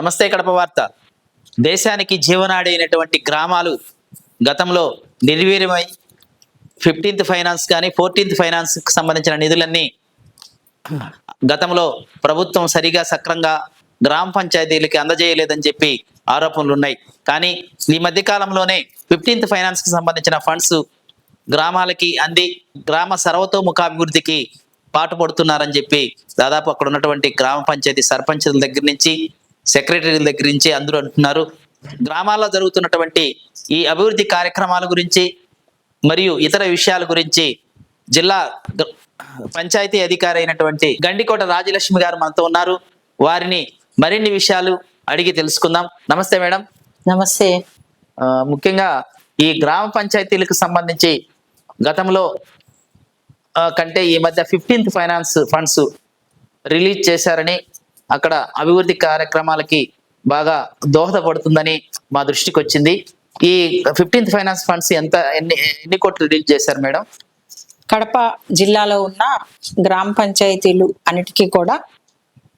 నమస్తే కడప వార్త. దేశానికి జీవనాడి అయినటువంటి గ్రామాలు గతంలో నిర్వీర్యమై ఫిఫ్టీన్త్ ఫైనాన్స్ కానీ ఫోర్టీన్త్ ఫైనాన్స్కి సంబంధించిన నిధులన్నీ గతంలో ప్రభుత్వం సరిగా సక్రంగా గ్రామ పంచాయతీలకి అందజేయలేదని చెప్పి ఆరోపణలు ఉన్నాయి. కానీ ఈ మధ్య కాలంలోనే ఫిఫ్టీన్త్ ఫైనాన్స్కి సంబంధించిన ఫండ్స్ గ్రామాలకి అంది. గ్రామ సర్వతోముఖాభివృద్ధికి పాటుపడుతున్నారని చెప్పి దాదాపు అక్కడ ఉన్నటువంటి గ్రామ పంచాయతీ సర్పంచుల దగ్గర నుంచి సెక్రటరీల దగ్గర నుంచి అందరూ అంటున్నారు. గ్రామాల్లో జరుగుతున్నటువంటి ఈ అభివృద్ధి కార్యక్రమాల గురించి మరియు ఇతర విషయాల గురించి జిల్లా పంచాయతీ అధికారి అయినటువంటి గండికోట రాజలక్ష్మి గారు మనతో ఉన్నారు. వారిని మరిన్ని విషయాలు అడిగి తెలుసుకుందాం. నమస్తే మేడం. నమస్తే. ముఖ్యంగా ఈ గ్రామ పంచాయతీలకు సంబంధించి గతంలో కంటే ఈ మధ్య ఫిఫ్టీన్త్ ఫైనాన్స్ ఫండ్స్ రిలీజ్ చేశారని అక్కడ అభివృద్ధి కార్యక్రమాలకి బాగా దోహదపడుతుందని మా దృష్టికి వచ్చింది. ఈ ఫిఫ్టీన్త్ ఫైనాన్స్ ఫండ్స్ ఎంత ఎన్ని ఎన్ని కోట్లు రిలీజ్ చేశారు మేడం? కడప జిల్లాలో ఉన్న గ్రామ పంచాయతీలు అన్నిటికీ కూడా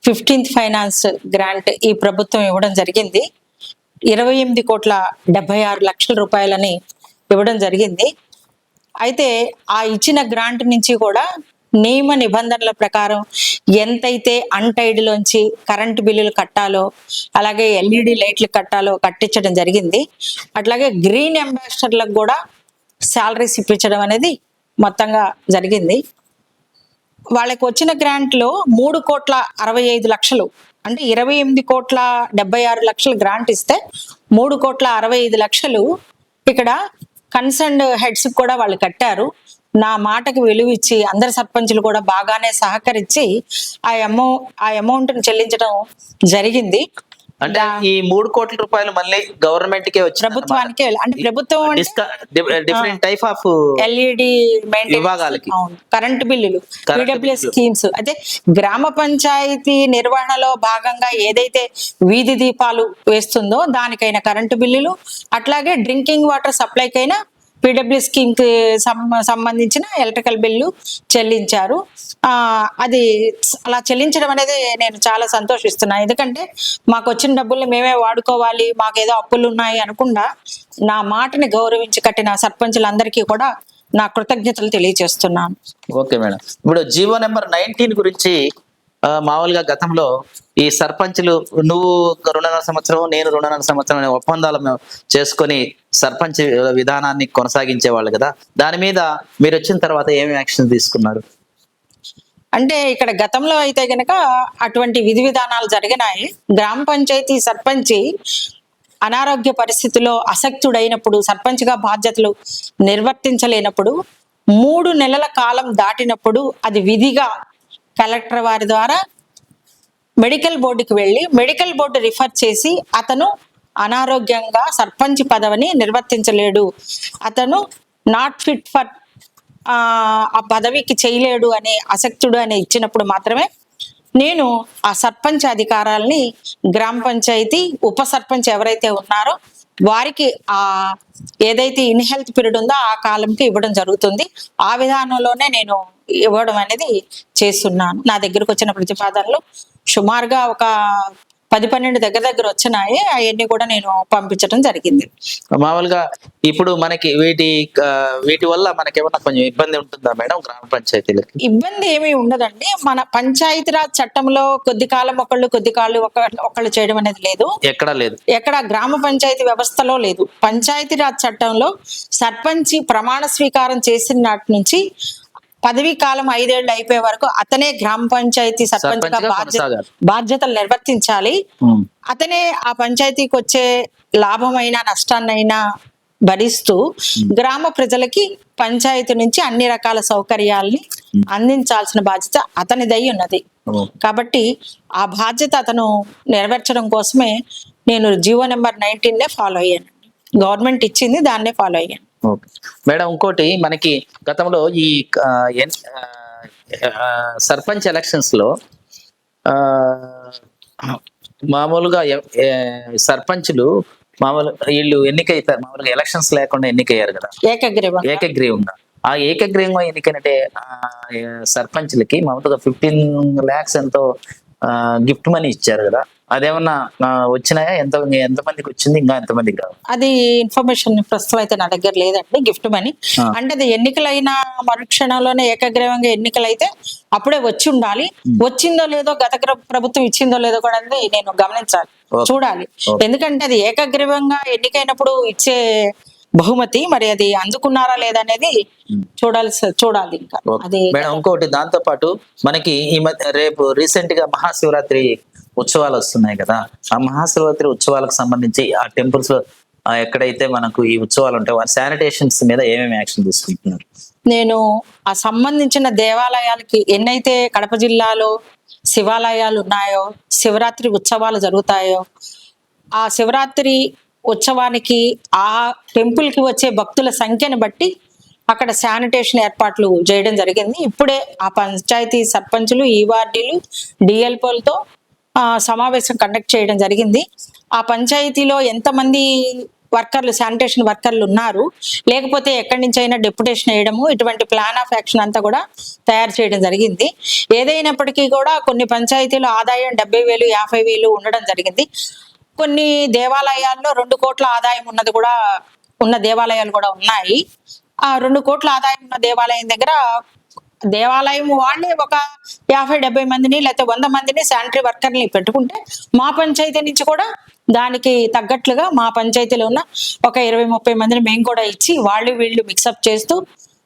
ఫిఫ్టీన్త్ ఫైనాన్స్ గ్రాంట్ ఈ ప్రభుత్వం ఇవ్వడం జరిగింది. ఇరవై ఎనిమిది కోట్ల డెబ్బై ఆరు లక్షల రూపాయలని ఇవ్వడం జరిగింది. అయితే ఆ ఇచ్చిన గ్రాంట్ నుంచి కూడా నియమ నిబంధనల ప్రకారం ఎంతైతే అన్టైడ్లోంచి కరెంటు బిల్లులు కట్టాలో అలాగే ఎల్ఈడి లైట్లు కట్టాలో కట్టించడం జరిగింది. అట్లాగే గ్రీన్ అంబాసిడర్లకు కూడా శాలరీస్ ఇప్పించడం అనేది మొత్తంగా జరిగింది. వాళ్ళకి వచ్చిన గ్రాంట్లో మూడు కోట్ల అరవై ఐదు లక్షలు అంటే ఇరవై ఎనిమిది కోట్ల డెబ్బై ఆరు లక్షలు గ్రాంట్ ఇస్తే మూడు కోట్ల అరవై ఐదు లక్షలు ఇక్కడ కన్సర్న్ హెడ్స్ కూడా వాళ్ళు కట్టారు. నా మాటకి విలువ ఇచ్చి అందరి సర్పంచులు కూడా బాగానే సహకరించి ఆ అమౌ ఆ అమౌంట్ని చెల్లించడం జరిగింది అంటే ఈ మూడు కోట్ల రూపాయలు మళ్ళీ గవర్నమెంట్ కే వచ్చి ప్రభుత్వానికే అంటే ప్రభుత్వం డిఫరెంట్ టైప్ ఆఫ్ ఎల్ఈడి విభాగాలకి. కరెంటు బిల్లులు పీడబ్ల్యూఎస్. స్కీమ్స్ అయితే గ్రామ పంచాయతీ నిర్వహణలో భాగంగా ఏదైతే వీధి దీపాలు వేస్తుందో దానికైన కరెంటు బిల్లులు అట్లాగే డ్రింకింగ్ వాటర్ సప్లైకైనా పీడబ్ల్యూ స్కీమ్కి సం- సంబంధించిన ఎలక్ట్రికల్ బిల్లు చెల్లించారు. అది అలా చెల్లించడం అనేది నేను చాలా సంతోషిస్తున్నాను ఎందుకంటే మాకు వచ్చిన డబ్బుల్ని మేమే వాడుకోవాలి మాకు ఏదో అప్పులు ఉన్నాయి అనకుండా నా మాటని గౌరవించి కట్టిన సర్పంచులందరికీ కూడా నా కృతజ్ఞతలు తెలియజేస్తున్నాను. Okay madam. ఇప్పుడు జీవో నెంబర్ నైన్టీన్ గురించి మామూలుగా గతంలో ఈ సర్పంచులు నువ్వు రెండున్నర సంవత్సరం నేను రెండున్నర సంవత్సరం అనే ఒప్పందాలు మేము చేసుకొని సర్పంచ్ విధానాన్ని కొనసాగించేవాళ్ళు కదా. దాని మీద మీరు వచ్చిన తర్వాత ఏమి యాక్షన్ తీసుకున్నారు? అంటే ఇక్కడ గతంలో అయితే గనక అటువంటి విధి విధానాలు జరిగినాయి. గ్రామ పంచాయతీ సర్పంచి అనారోగ్య పరిస్థితిలో అసక్తుడైనప్పుడు సర్పంచ్గా బాధ్యతలు నిర్వర్తించలేనప్పుడు మూడు నెలల కాలం దాటినప్పుడు అది విధిగా కలెక్టర్ వారి ద్వారా మెడికల్ బోర్డుకి వెళ్ళి మెడికల్ బోర్డు రిఫర్ చేసి అతను అనారోగ్యంగా సర్పంచ్ పదవిని నిర్వర్తించలేడు. అతను నాట్ ఫిట్ ఫర్ ఆ పదవికి చేయలేడు అనే అసక్తుడు అని ఇచ్చినప్పుడు మాత్రమే నేను ఆ సర్పంచ్ అధికారాల్ని గ్రామ పంచాయతీ ఉప సర్పంచ్ ఎవరైతే ఉన్నారో వారికి ఆ ఏదైతే ఇన్ హెల్త్ పీరియడ్ ఉందో ఆ కాలంకి ఇవ్వడం జరుగుతుంది. ఆ విధానంలోనే నేను ఇవ్వడం అనేది చేస్తున్నాను. నా దగ్గరకు వచ్చిన ప్రతిపాదనలు సుమారుగా ఒక పది పన్నెండు దగ్గర దగ్గర వచ్చినాయి అవన్నీ కూడా నేను పంపించడం జరిగింది. మామూలుగా ఇప్పుడు మనకి వీటి వీటి వల్ల మనకి ఏమన్నా కొంచెం ఇబ్బంది ఉంటుందా మేడం గ్రామ పంచాయతీలకి? ఇబ్బంది ఏమీ ఉండదండి. మన పంచాయతీరాజ్ చట్టంలో కొద్ది కాలం ఒకళ్ళు కొద్ది కాళ్ళు ఒక ఒకళ్ళు చేయడం అనేది లేదు. ఎక్కడా లేదు. ఎక్కడ గ్రామ పంచాయతీ వ్యవస్థలో లేదు. పంచాయతీరాజ్ చట్టంలో సర్పంచి ప్రమాణ స్వీకారం చేసిన నాటి నుంచి పదవీ కాలం ఐదేళ్ళు అయిపోయే వరకు అతనే గ్రామ పంచాయతీ కొనసాగాలి. బాధ్యతలు నిర్వర్తించాలి. అతనే ఆ పంచాయతీకి వచ్చే లాభమైనా నష్టాన్నైనా భరిస్తూ గ్రామ ప్రజలకి పంచాయతీ నుంచి అన్ని రకాల సౌకర్యాల్ని అందించాల్సిన బాధ్యత అతనిదై ఉన్నది. కాబట్టి ఆ బాధ్యత అతను నెరవేర్చడం కోసమే నేను జీవో నెంబర్ నైన్టీన్ నే ఫాలో అయ్యాను గవర్నమెంట్ ఇచ్చింది దాన్నే ఫాలో అయ్యాను మేడం ఇంకోటి మనకి గతంలో ఈ సర్పంచ్ ఎలక్షన్స్లో మామూలుగా సర్పంచులు మామూలు వీళ్ళు ఎన్నికైతారు మామూలుగా ఎలక్షన్స్ లేకుండా ఎన్నికయ్యారు కదా. ఏకగ్రీవం. ఏకగ్రీవంగా. ఆ ఏకగ్రీవంగా ఎన్నికైనట్టే సర్పంచ్లకి మామూలుగా ఫిఫ్టీన్ ల్యాక్స్ ఎంతో గిఫ్ట్ మనీ ఇచ్చారు కదా. అదేమన్నా వచ్చినాయా? ఎంత ఎంత మందికి వచ్చింది? ఇంకా ఎంత మందికి రావు? అది ఇన్ఫర్మేషన్ ప్రస్తుతం అయితే నా దగ్గర లేదండి గిఫ్ట్ మనీ. అంటే అది ఎన్నికలైన మరుక్షణంలోనే ఏకగ్రీవంగా ఎన్నికలైతే అప్పుడే వచ్చి ఉండాలి. వచ్చిందో లేదో గత ప్రభుత్వం ఇచ్చిందో లేదో కూడా అనేది నేను గమనించాలి. చూడాలి. ఎందుకంటే అది ఏకగ్రీవంగా ఎన్నికైనప్పుడు ఇచ్చే బహుమతి మరి అది అందుకున్నారా లేదా అనేది చూడాల్సి చూడాలి ఇంకా. ఓకే. అది మేడం ఇంకోటి దాంతో పాటు మనకి ఈ మధ్య రేపు రీసెంట్గా మహాశివరాత్రి ఉత్సవాలు వస్తున్నాయి కదా. ఆ మహాశివరాత్రి ఉత్సవాలకు సంబంధించి ఆ టెంపుల్స్ ఎక్కడైతే మనకు ఈ ఉత్సవాలు ఉంటాయి వారి శానిటేషన్స్ మీద ఏమేమి యాక్షన్ తీసుకుంటున్నారు? నేను ఆ సంబంధించిన దేవాలయాలకి ఎన్నైతే కడప జిల్లాలో శివాలయాలు ఉన్నాయో శివరాత్రి ఉత్సవాలు జరుగుతాయో ఆ శివరాత్రి ఉత్సవానికి ఆ టెంపుల్కి వచ్చే భక్తుల సంఖ్యను బట్టి అక్కడ శానిటేషన్ ఏర్పాట్లు చేయడం జరిగింది. ఇప్పుడే ఆ పంచాయతీ సర్పంచులు ఈ వార్డీలు డిఎల్పోలతో సమావేశం కండక్ట్ చేయడం జరిగింది. ఆ పంచాయతీలో ఎంతమంది వర్కర్లు శానిటేషన్ వర్కర్లు ఉన్నారు లేకపోతే ఎక్కడి నుంచి అయినా డెప్యుటేషన్ వేయడము ఇటువంటి ప్లాన్ ఆఫ్ యాక్షన్ అంతా కూడా తయారు చేయడం జరిగింది. ఏదైనప్పటికీ కూడా కొన్ని పంచాయతీలు ఆదాయం డెబ్బై వేలు యాభై వేలు ఉండడం జరిగింది. కొన్ని దేవాలయాల్లో రెండు కోట్ల ఆదాయం ఉన్నది కూడా ఉన్న దేవాలయాలు కూడా ఉన్నాయి. ఆ రెండు కోట్ల ఆదాయం ఉన్న దేవాలయం దగ్గర దేవాలయం వాళ్ళే ఒక యాభై డెబ్బై మందిని లేకపోతే వంద మందిని శానిటరీ వర్కర్ని పెట్టుకుంటే మా పంచాయతీ నుంచి కూడా దానికి తగ్గట్లుగా మా పంచాయతీలో ఉన్న ఒక ఇరవై ముప్పై మందిని మేము కూడా ఇచ్చి వాళ్ళు వీళ్ళు మిక్సప్ చేస్తూ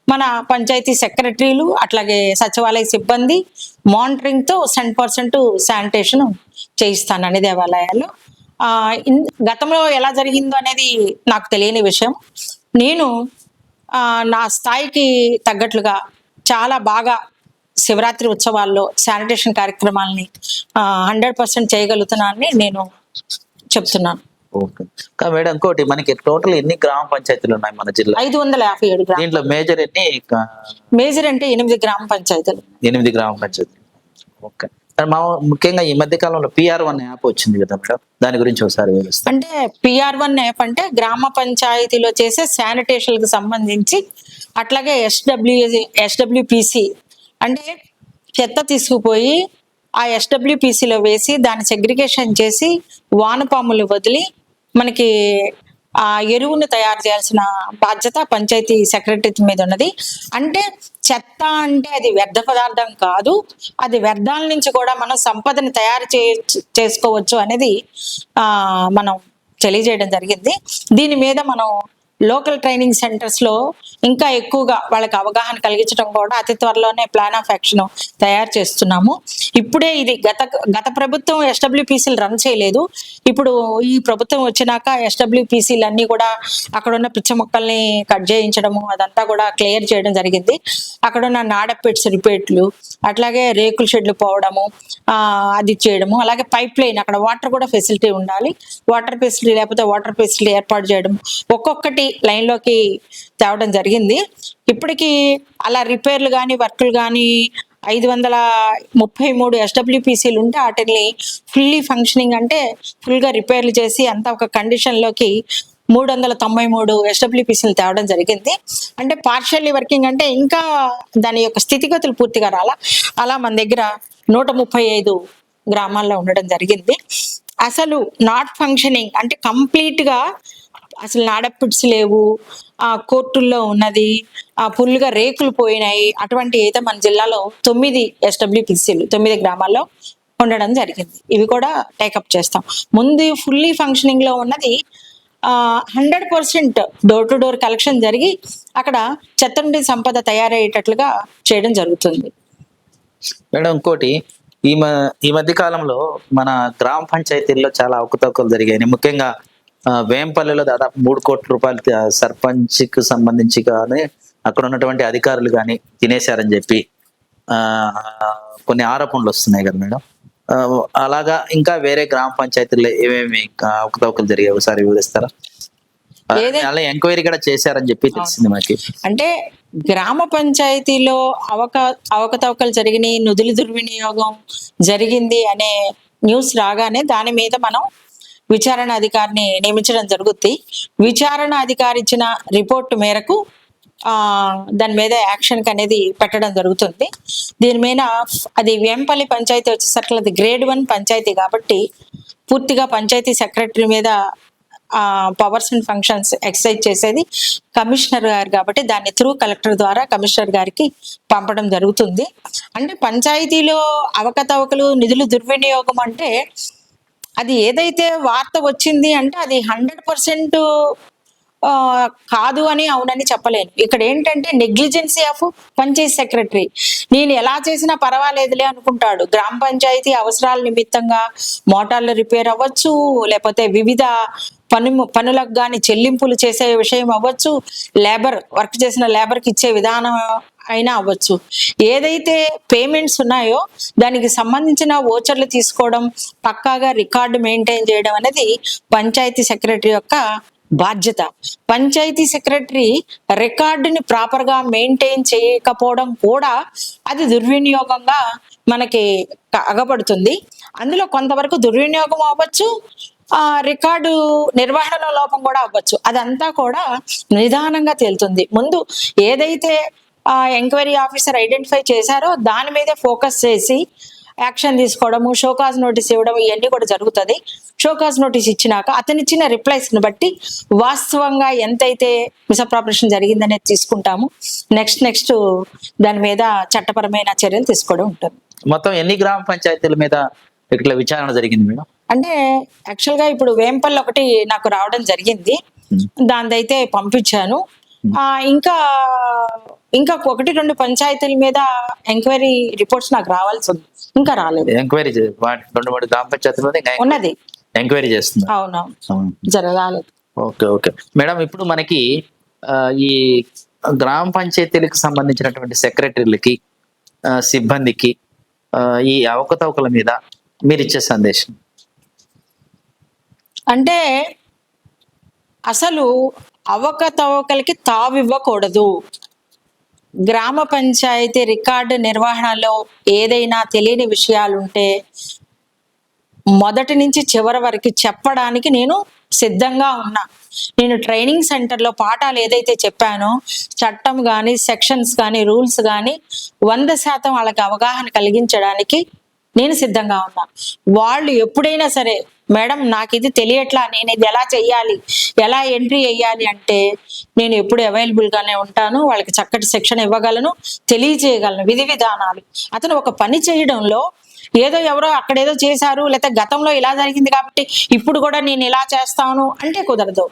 మన పంచాయతీ సెక్రటరీలు అట్లాగే సచివాలయ సిబ్బంది మానిటరింగ్తో సెంట్ పర్సెంట్ శానిటేషన్ చేయిస్తాను దేవాలయాల్లో. ఆ గతంలో ఎలా జరిగిందో అనేది నాకు తెలియని విషయం. నేను ఆ, నా స్థాయికి తగ్గట్లుగా చాలా బాగా శివరాత్రి ఉత్సవాల్లో శానిటేషన్ కార్యక్రమాలని హండ్రెడ్ పర్సెంట్ చేయగలుగుతున్నానని నేను చెప్తున్నాను. ఓకే. మేడం ఇంకోటి మనకి టోటల్ ఎన్ని గ్రామ పంచాయతీలు ఉన్నాయి మన జిల్లా? ఐదు వందల యాభై ఏడు దీంట్లో మేజర్ ఎన్ని మేజర్ అంటే ఎనిమిది గ్రామ పంచాయతీలు. ఎనిమిది గ్రామ పంచాయతీలు. ఓకే. మా ముఖ్యంగా ఈ మధ్య కాలంలో పిఆర్ వన్ యాప్ వచ్చింది కదా మేడం? దాని గురించి ఒకసారి అంటే పిఆర్ వన్ యాప్ అంటే గ్రామ పంచాయతీలో చేసే శానిటేషన్కి సంబంధించి అట్లాగే ఎస్డబ్ల్యూ ఎస్డబ్ల్యూపిసి అంటే చెత్త తీసుకుపోయి ఆ ఎస్డబ్ల్యూపిసిలో వేసి దాన్ని సెగ్రిగేషన్ చేసి వానపాములు వదిలి మనకి ఆ ఎరువును తయారు చేయాల్సిన బాధ్యత పంచాయతీ సెక్రటరీ మీద ఉన్నది. అంటే చెత్త అంటే అది వ్యర్థ పదార్థం కాదు. అది వ్యర్థాల నుంచి కూడా మనం సంపదని తయారు చే చేసుకోవచ్చు అనేది ఆ మనం తెలియజేయడం జరిగింది. దీని మీద మనం లోకల్ ట్రైనింగ్ సెంటర్స్లో ఇంకా ఎక్కువగా వాళ్ళకి అవగాహన కలిగించడం కూడా అతి త్వరలోనే ప్లాన్ ఆఫ్ యాక్షన్ తయారు చేస్తున్నాము. ఇప్పుడే ఇది గత గత ప్రభుత్వం ఎస్డబ్ల్యూపీసీలు రన్ చేయలేదు. ఇప్పుడు ఈ ప్రభుత్వం వచ్చినాక ఎస్డబ్ల్యూపీసీలు అన్ని కూడా అక్కడ ఉన్న పిచ్చ మొక్కల్ని కట్ చేయించడము అదంతా కూడా క్లియర్ చేయడం జరిగింది. అక్కడ ఉన్న నాడపెట్స్ రిపేట్లు అట్లాగే రేకుల షెడ్లు పోవడము అది చేయడము అలాగే పైప్ లైన్ అక్కడ వాటర్ కూడా ఫెసిలిటీ ఉండాలి. వాటర్ ఫెసిలిటీ లేకపోతే వాటర్ ఫెసిలిటీ ఏర్పాటు చేయడం ఒక్కొక్కటి లైన్లోకి తేవడం జరిగింది. ఇప్పటికీ అలా రిపేర్లు కానీ వర్క్లు కానీ ఐదు వందల ముప్పై మూడు ఎస్డబ్ల్యూపీసీలు ఉంటే వాటిని ఫుల్లీ ఫంక్షనింగ్ అంటే ఫుల్గా రిపేర్లు చేసి అంతా ఒక కండిషన్లోకి మూడు వందల తొంభై మూడు ఎస్డబ్ల్యూపీసీలు తేవడం జరిగింది. అంటే పార్షియల్లీ వర్కింగ్ అంటే ఇంకా దాని యొక్క స్థితిగతులు పూర్తిగా రాలా. అలా మన దగ్గర నూట ముప్పై ఐదు గ్రామాల్లో ఉండడం జరిగింది. అసలు నాట్ ఫంక్షనింగ్ అంటే కంప్లీట్గా అసలు నాడపిట్స్ లేవు. ఆ కోర్టుల్లో ఉన్నది. ఆ ఫుల్గా రేకులు పోయినాయి. అటువంటి అయితే మన జిల్లాలో తొమ్మిది ఎస్డబ్ల్యూపిసిలు తొమ్మిది గ్రామాల్లో ఉండడం జరిగింది. ఇవి కూడా టేకప్ చేస్తాం. ముందు ఫుల్లీ ఫంక్షనింగ్లో ఉన్నది hundred percent door to door collection జరిగి అక్కడ చెత్త నుండి సంపద తయారయ్యేటట్లుగా చేయడం జరుగుతుంది. మేడం ఇంకోటి ఈ మ ఈ మధ్య కాలంలో మన గ్రామ పంచాయతీల్లో చాలా అవకతవకలు జరిగాయి. ముఖ్యంగా వేంపల్లిలో దాదాపు మూడు కోట్ల రూపాయలు తి- సర్పంచ్కి సంబంధించి కానీ అక్కడ ఉన్నటువంటి అధికారులు కానీ తినేశారని చెప్పి ఆ కొన్ని ఆరోపణలు వస్తున్నాయి కదా మేడం. అలాగా ఇంకా వేరే గ్రామ పంచాయతీల్లో ఏమేమి అవకతవకలు జరిగాయి? ఒకసారి వివరిస్తారా? అలా ఎంక్వైరీ కూడా చేశారని చెప్పి తెలిసింది మాకి. అంటే గ్రామ పంచాయతీలో అవక అవకతవకలు జరిగినాయి నిధుల దుర్వినియోగం జరిగింది అనే న్యూస్ రాగానే దాని మీద మనం విచారణ అధికారిని నియమించడం జరుగుద్ది. విచారణ అధికారి ఇచ్చిన రిపోర్ట్ మేరకు ఆ దాని మీద యాక్షన్ అనేది పెట్టడం జరుగుతుంది. దీని మీద అది వేంపల్లి పంచాయతీ వచ్చేసరికి అది గ్రేడ్ వన్ పంచాయతీ కాబట్టి పూర్తిగా పంచాయతీ సెక్రటరీ మీద పవర్స్ అండ్ ఫంక్షన్స్ ఎక్సర్సైజ్ చేసేది కమిషనర్ గారు కాబట్టి దాన్ని త్రూ కలెక్టర్ ద్వారా కమిషనర్ గారికి పంపడం జరుగుతుంది. అంటే పంచాయతీలో అవకతవకలు నిధులు దుర్వినియోగం అంటే అది ఏదైతే వార్త వచ్చింది అంటే అది హండ్రెడ్ పర్సెంట్ కాదు అని అవునని చెప్పలేను. ఇక్కడ ఏంటంటే నెగ్లిజెన్సీ ఆఫ్ పంచాయతీ సెక్రటరీ. నేను ఎలా చేసినా పర్వాలేదులే అనుకుంటాడు. గ్రామ పంచాయతీ అవసరాల నిమిత్తంగా మోటార్లు రిపేర్ అవ్వచ్చు లేకపోతే వివిధ పని పనులకు కానీ చెల్లింపులు చేసే విషయం అవ్వచ్చు లేబర్ వర్క్ చేసిన లేబర్కి ఇచ్చే విధానం అయినా అవ్వచ్చు. ఏదైతే పేమెంట్స్ ఉన్నాయో దానికి సంబంధించిన ఓచర్లు తీసుకోవడం పక్కాగా రికార్డు మెయింటైన్ చేయడం అనేది పంచాయతీ సెక్రటరీ యొక్క బాధ్యత. పంచాయతీ సెక్రటరీ రికార్డుని ప్రాపర్గా మెయింటైన్ చేయకపోవడం కూడా అది దుర్వినియోగంగా మనకి అగపడుతుంది. అందులో కొంతవరకు దుర్వినియోగం అవ్వచ్చు ఆ రికార్డు నిర్వహణలో లోపం కూడా అవ్వచ్చు. అదంతా కూడా నిదానంగా తేలుతుంది. ముందు ఏదైతే ఆ ఎంక్వైరీ ఆఫీసర్ ఐడెంటిఫై చేశారో దాని మీదే ఫోకస్ చేసి యాక్షన్ తీసుకోవడము షోకాజ్ నోటీస్ ఇవ్వడం ఇవన్నీ కూడా జరుగుతుంది. షోకాజ్ నోటీస్ ఇచ్చినాక అతను ఇచ్చిన రిప్లైస్ని బట్టి వాస్తవంగా ఎంతైతే మిసప్రాపరేషన్ జరిగిందనేది తీసుకుంటాము. నెక్స్ట్ నెక్స్ట్ దాని మీద చట్టపరమైన చర్యలు తీసుకోవడం ఉంటుంది. మొత్తం ఎన్ని గ్రామ పంచాయతీల మీద ఇట్లా విచారణ జరిగింది మేడం? అంటే యాక్చువల్గా ఇప్పుడు వేంపల్లి ఒకటి నాకు రావడం జరిగింది. దానిదైతే పంపించాను. ఇంకా ఇంకా ఒకటి రెండు పంచాయతీల మీద ఎంక్వైరీ రిపోర్ట్స్ నాకు రావాల్సి ఉంది. ఇంకా రాలేదు. ఎంక్వైరీ రెండు మూడు గ్రామ పంచాయతీల ఉన్నది. ఎంక్వైరీ చేస్తుంది అవునవును. జర రాలేదు ఓకే ఓకే. మేడం ఇప్పుడు మనకి ఈ గ్రామ పంచాయతీలకు సంబంధించినటువంటి సెక్రటరీలకి సిబ్బందికి ఈ అవకతవకల మీద మీరు ఇచ్చే సందేశం. అంటే అసలు అవకతవకలకి తావివ్వకూడదు. గ్రామ పంచాయతీ రికార్డు నిర్వహణలో ఏదైనా తెలియని విషయాలుంటే మొదటి నుంచి చివరి వరకు చెప్పడానికి నేను సిద్ధంగా ఉన్నా. నేను ట్రైనింగ్ సెంటర్లో పాఠాలు ఏదైతే చెప్పానో చట్టం కానీ సెక్షన్స్ కానీ రూల్స్ కానీ వంద శాతం వాళ్ళకి అవగాహన కలిగించడానికి నేను సిద్ధంగా ఉన్నా. వాళ్ళు ఎప్పుడైనా సరే మేడం నాకు ఇది తెలియట్లా నేను ఇది ఎలా చెయ్యాలి? ఎలా ఎంట్రీ వేయాలి అంటే నేను ఎప్పుడు అవైలబుల్ గానే ఉంటాను వాళ్ళకి చక్కటి శిక్షణ ఇవ్వగలను తెలియజేయగలను విధి విధానాలు. అతను ఒక పని చేయడంలో ఏదో ఎవరో అక్కడేదో చేశారు లేకపోతే గతంలో ఇలా జరిగింది కాబట్టి ఇప్పుడు కూడా నేను ఇలా చేస్తాను అంటే కుదరదు.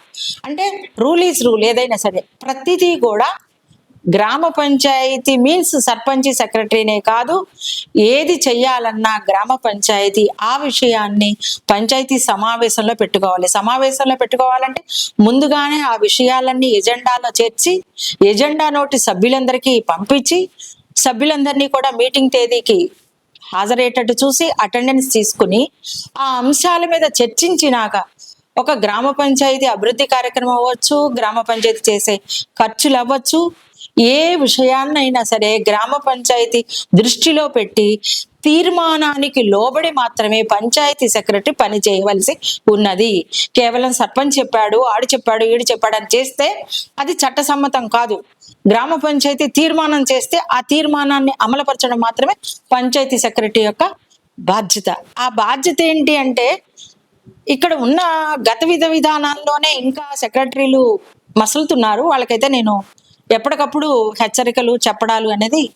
అంటే రూల్ ఈజ్ రూల్ ఏదైనా సరే ప్రతిదీ కూడా గ్రామ పంచాయతీ మీన్స్ సర్పంచి సెక్రటరీనే కాదు ఏది చెయ్యాలన్నా గ్రామ పంచాయతీ ఆ విషయాన్ని పంచాయతీ సమావేశంలో పెట్టుకోవాలి. సమావేశంలో పెట్టుకోవాలంటే ముందుగానే ఆ విషయాలన్నీ ఎజెండాలో చేర్చి ఎజెండా నోటి సభ్యులందరికీ పంపించి సభ్యులందరినీ కూడా మీటింగ్ తేదీకి హాజరయ్యేటట్టు చూసి అటెండెన్స్ తీసుకుని ఆ అంశాల మీద చర్చించినాక ఒక గ్రామ పంచాయతీ అభివృద్ధి కార్యక్రమం అవ్వచ్చు గ్రామ పంచాయతీ చేసే ఖర్చులు అవ్వచ్చు. ఏ విషయాన్నైనా సరే గ్రామ పంచాయతీ దృష్టిలో పెట్టి తీర్మానానికి లోబడి మాత్రమే పంచాయతీ సెక్రటరీ పని చేయవలసి ఉన్నది. కేవలం సర్పంచ్ చెప్పాడు ఆడు చెప్పాడు ఈడు చెప్పాడు అని చేస్తే అది చట్టసమ్మతం కాదు. గ్రామ పంచాయతీ తీర్మానం చేస్తే ఆ తీర్మానాన్ని అమలుపరచడం మాత్రమే పంచాయతీ సెక్రటరీ యొక్క బాధ్యత. ఆ బాధ్యత ఏంటి అంటే ఇక్కడ ఉన్న గత విధ విధానాల్లోనే ఇంకా సెక్రటరీలు మసులుతున్నారు. వాళ్ళకైతే నేను ఎప్పటికప్పుడు హెచ్చరికలు చెప్పడాలు అనేది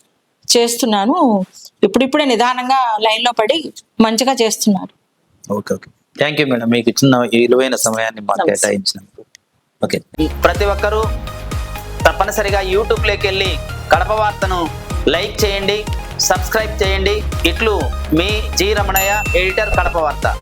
చేస్తున్నాను. ఇప్పుడిప్పుడే నిదానంగా లైన్లో పడి మంచిగా చేస్తున్నారు. Okay okay. Thank you madam. మీకు ఇచ్చిన విలువైన సమయాన్ని మాకు. కేటాయించినందుకు. ఓకే. ప్రతి ఒక్కరూ తప్పనిసరిగా యూట్యూబ్లోకి వెళ్ళి కడప వార్తను లైక్ చేయండి సబ్స్క్రైబ్ చేయండి. ఇట్లు మీ జి రమణయ్య ఎడిటర్ కడప వార్త.